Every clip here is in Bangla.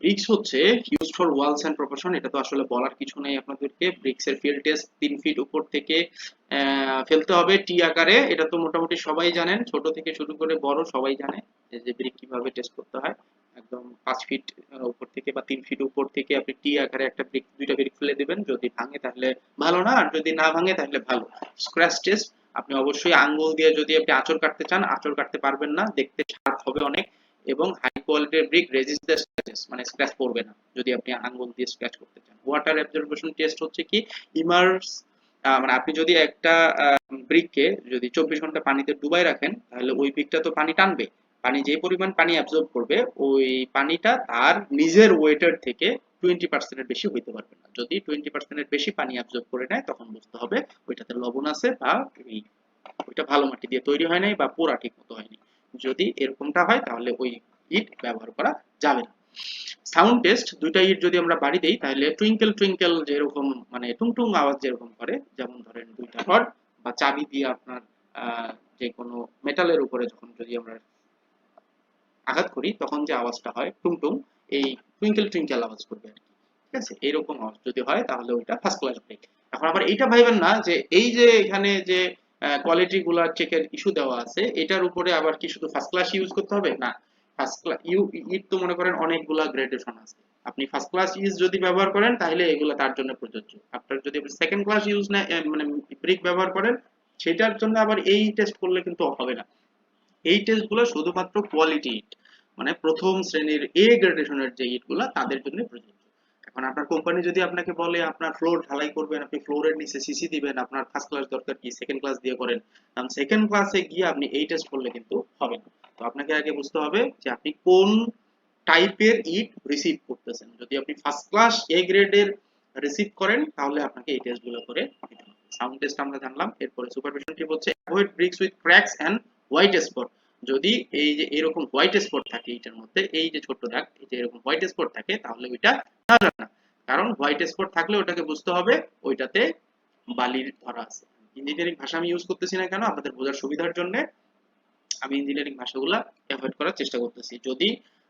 ব্রিক্স হচ্ছে ইউজড ফর ওয়ালস প্রপোর্শন এটা তো আসলে বলার কিছু আপনাদেরকে। ব্রিক্স এর ফিল্ড টেস্ট তিন ফিট উপর থেকে ফেলতে হবে টি আকারে, এটা তো মোটামুটি সবাই জানেন। ছোট থেকে শুরু করে বড় সবাই জানে যে ব্রিক কীভাবে টেস্ট করতে হয়। একদম পাঁচ ফিট উপর থেকে বা তিন ফিট উপর থেকে আপনি টি আকারে একটা ব্রিক দুইটা ব্রিক ফেলে দিবেন। যদি ভাঙে তাহলে ভালো না, আর যদি না ভাঙে তাহলে ভালো। স্ক্র্যাচ টেস্ট আপনি অবশ্যই আঙ্গুল দিয়ে যদি আপনি আঁচড় কাটতে চান, আঁচড় কাটতে পারবেন না। দেখতে হবে অনেক। এবং হাই কোয়ালিটির ব্রিক রেজিস্ট স্ক্র্যাচেস মানে স্ক্র্যাচ পড়বে না, যদি আপনি আঙ্গুল দিয়ে স্ক্র্যাচ করতে চান। ওয়াটার অ্যাবজর্বেশন টেস্ট হচ্ছে কি ইমার্স মানে আপনি যদি একটা ব্রিককে যদি চব্বিশ ঘণ্টা পানিতে ডুবাই রাখেন, তাহলে ওই ব্রিকটা তো পানি টানবে। পানি যে পরিমাণ পানি অ্যাবজর্ব করবে, ওই পানিটা তার নিজের ওয়েটের থেকে টোয়েন্টি পার্সেন্টের বেশি হইতে পারবে না। যদি টোয়েন্টি পার্সেন্টের বেশি পানি অ্যাবজর্ব করে নেয়, তখন বুঝতে হবে ওইটাতে লবণ আছে বা ওইটা ভালো মাটি দিয়ে তৈরি হয় নাই বা পোড়া ঠিক মতো হয়নি। যদি এরকমটা হয়, তাহলে ওই ইট ব্যবহার করা যাবে না। সাউন্ড টেস্ট দুইটা ইট যদি আমরা বাড়ি দেই, তাহলে টুইঙ্কেল টুইঙ্কেল যেরকম মানে টুংটুং আওয়াজ যেরকম করে, যেমন ধরেন দুইটা রড বা চাবি দিয়ে আপনার যে কোনো মেটালের উপরে যখন যদি আমরা আঘাত করি, তখন যে আওয়াজটা হয় টুংটুং, এই টুইঙ্কেল টুইঙ্কেল আওয়াজ করবে আর কি। ঠিক আছে? এইরকম আওয়াজ যদি হয়, তাহলে ওইটা ফার্স্ট ক্লাস ব্রেক এখন আবার এইটা ভাইবেন না যে, এই যে এখানে যে কোয়ালিটি গুলা চেকের ইস্যু দেওয়া আছে। এটার উপরে আবার কি শুধু ফার্স্ট ক্লাস ইউজ করতে হবে? না ফার্স্ট ক্লাস ইউ ইট তো মনে করেন অনেকগুলা গ্রেডেশন আছে। আপনি ফার্স্ট ক্লাস ইউজ যদি ব্যবহার করেন, তাহলে এগুলো তার জন্য প্রযোজ্য। আপনার যদি সেকেন্ড ক্লাস ইউজ না মানে ব্রিক ব্যবহার করেন, সেটার জন্য আবার এই টেস্ট করলে কিন্তু হবে না। এই টেস্টগুলো শুধুমাত্র কোয়ালিটি ইট মানে প্রথম শ্রেণির এ গ্রেডেশনের যে ইটগুলো তাদের জন্য প্রযোজ্য। এখন আপনার কোম্পানি যদি আপনাকে বলে আপনার ফ্লোর ঢালাই করবেন, আপনি ফ্লোরের নিচে সিসি দিবেন, আপনার ফার্স্ট ক্লাস দরকার কি? সেকেন্ড ক্লাস দিয়ে করেন। কারণ সেকেন্ড ক্লাসে গিয়ে আপনি এই টেস্ট করলে কিন্তু হবে না। তো আপনাকে আগে বুঝতে হবে যে আপনি কোন টাইপের ইট রিসিভ করতেছেন। যদি আপনি ফার্স্ট ক্লাস এ গ্রেডের রিসিভ করেন, তাহলে আপনাকে এই টেস্টগুলো করে নিতে হবে। সাউন্ড টেস্ট আমরা জানলাম, এরপরে সুপারভিশন টিপ হচ্ছে avoid bricks with cracks and white spot যদি এই যে এরকম হোয়াইট স্পট থাকে এইটার মধ্যে, এই যে ছোট্ট দাগ, এই যে এরকম হোয়াইট স্পট থাকে, তাহলে ওইটা না যাবে না। কারণ হোয়াইট স্পট থাকলে ওটাকে বুঝতে হবে, ওইটাতে বালির ধরা আছে। ইঞ্জিনিয়ারিং ভাষা আমি ইউজ করতেছি না কেন? আপনাদের বোঝার সুবিধার জন্য আমি ইঞ্জিনিয়ারিং ভাষাগুলা অ্যাভয়েড করার চেষ্টা করতেছি। যদি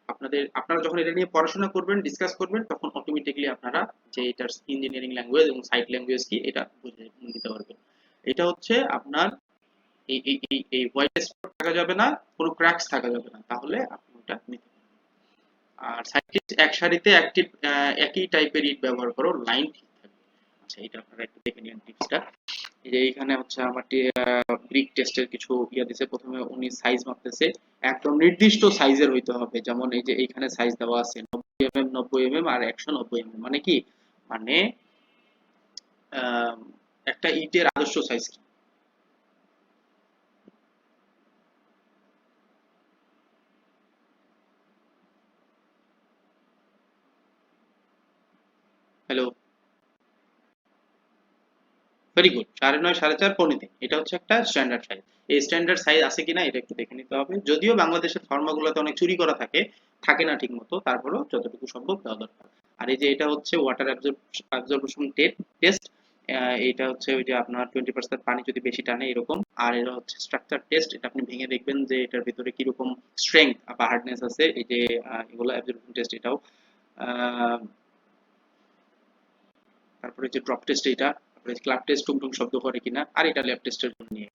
আপনাদের, আপনারা যখন এটা নিয়ে পড়াশোনা করবেন ডিসকাস করবেন, তখন অটোমেটিকলি আপনারা যে এটার ইঞ্জিনিয়ারিং ল্যাঙ্গুয়েজ এবং সাইট ল্যাঙ্গুয়েজ কি, এটা বুঝে নিতে পারবেন। এটা হচ্ছে আপনার এই এই এই হোয়াইট স্পট থাকা যাবে না, কোনো ক্র্যাকস থাকা যাবে না। তাহলে আপনি ওটা নিতে আর সাইন্টিস্ট এক সারিতে একটি একই টাইপের ইট ব্যবহার করো, লাইন ঠিক থাকবে। আচ্ছা এটা আপনারা একটু দেখে নিন টিপসটা। এই যে এইখানে হচ্ছে আমার ব্রিক টেস্টের কিছু ইয়া দিছে। প্রথমে উনি সাইজ মাপতেছে। একদম নির্দিষ্ট সাইজের হইতে হবে। যেমন এই যে এইখানে সাইজ দেওয়া আছে, নব্বই এম এম নব্বই এম এম আর একশো নব্বই এম এম মানে কি? মানে একটা ইটের আদর্শ সাইজ কি? হ্যালো ভেরি গুড সাড়ে নয়, সাড়ে চার, পৌনে তিন। এটা হচ্ছে একটা স্ট্যান্ডার্ড সাইজ এই স্ট্যান্ডার্ড সাইজ আছে কিনা এটা একটু দেখে নিতে হবে। যদিও বাংলাদেশের ফার্মাগুলোতে অনেক চুরি করা থাকে থাকে না ঠিক মতো তারপরেও যতটুকু সম্ভব দেওয়া দরকার। আর এই যে এটা হচ্ছে ওয়াটার অ্যাবজর্পশন টেস্ট এটা হচ্ছে ওই যে আপনার টোয়েন্টি পার্সেন্ট পানি যদি বেশি টানে এরকম, আর এটা হচ্ছে স্ট্রাকচার টেস্ট এটা আপনি ভেঙে দেখবেন যে এটার ভিতরে কীরকম স্ট্রেংথ বা হার্ডনেস আছে। এই যে এগুলো অ্যাবজর্পশন টেস্ট এটাও তারপরে যে ড্রপ টেস্ট এটা, তারপরে ক্লাব টেস্ট টুংটুং শব্দ করে কিনা, আর এটা ল্যাব টেস্টের জন্য নিয়ে।